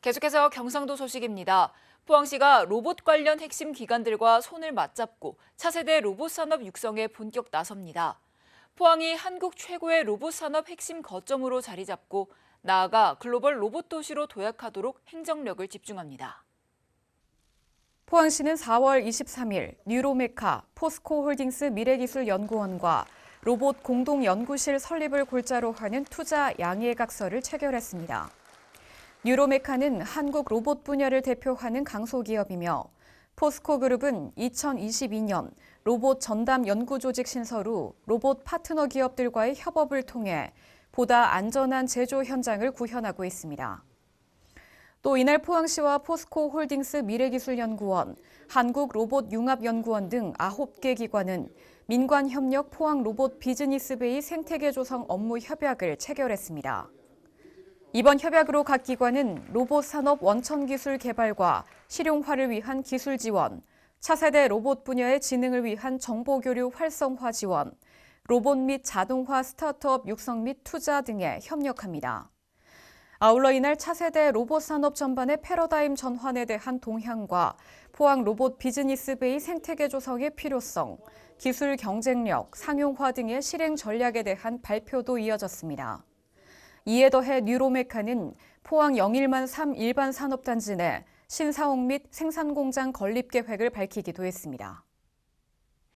계속해서 경상도 소식입니다. 포항시가 로봇 관련 핵심 기관들과 손을 맞잡고 차세대 로봇 산업 육성에 본격 나섭니다. 포항이 한국 최고의 로봇 산업 핵심 거점으로 자리 잡고 나아가 글로벌 로봇 도시로 도약하도록 행정력을 집중합니다. 포항시는 4월 23일 뉴로메카, 포스코 홀딩스 미래기술연구원과 로봇 공동연구실 설립을 골자로 하는 투자 양해각서를 체결했습니다. 뉴로메카는 한국 로봇 분야를 대표하는 강소기업이며 포스코 그룹은 2022년 로봇 전담 연구 조직 신설 후 로봇 파트너 기업들과의 협업을 통해 보다 안전한 제조 현장을 구현하고 있습니다. 또 이날 포항시와 포스코 홀딩스 미래기술연구원, 한국로봇융합연구원 등 9개 기관은 민관협력 포항 로봇 비즈니스베이 생태계 조성 업무 협약을 체결했습니다. 이번 협약으로 각 기관은 로봇 산업 원천 기술 개발과 실용화를 위한 기술 지원, 차세대 로봇 분야의 진흥을 위한 정보 교류 활성화 지원, 로봇 및 자동화 스타트업 육성 및 투자 등에 협력합니다. 아울러 이날 차세대 로봇 산업 전반의 패러다임 전환에 대한 동향과 포항 로봇 비즈니스 베이 생태계 조성의 필요성, 기술 경쟁력, 상용화 등의 실행 전략에 대한 발표도 이어졌습니다. 이에 더해 뉴로메카는 포항 영일만 3 일반 산업단지 내 신사옥 및 생산공장 건립 계획을 밝히기도 했습니다.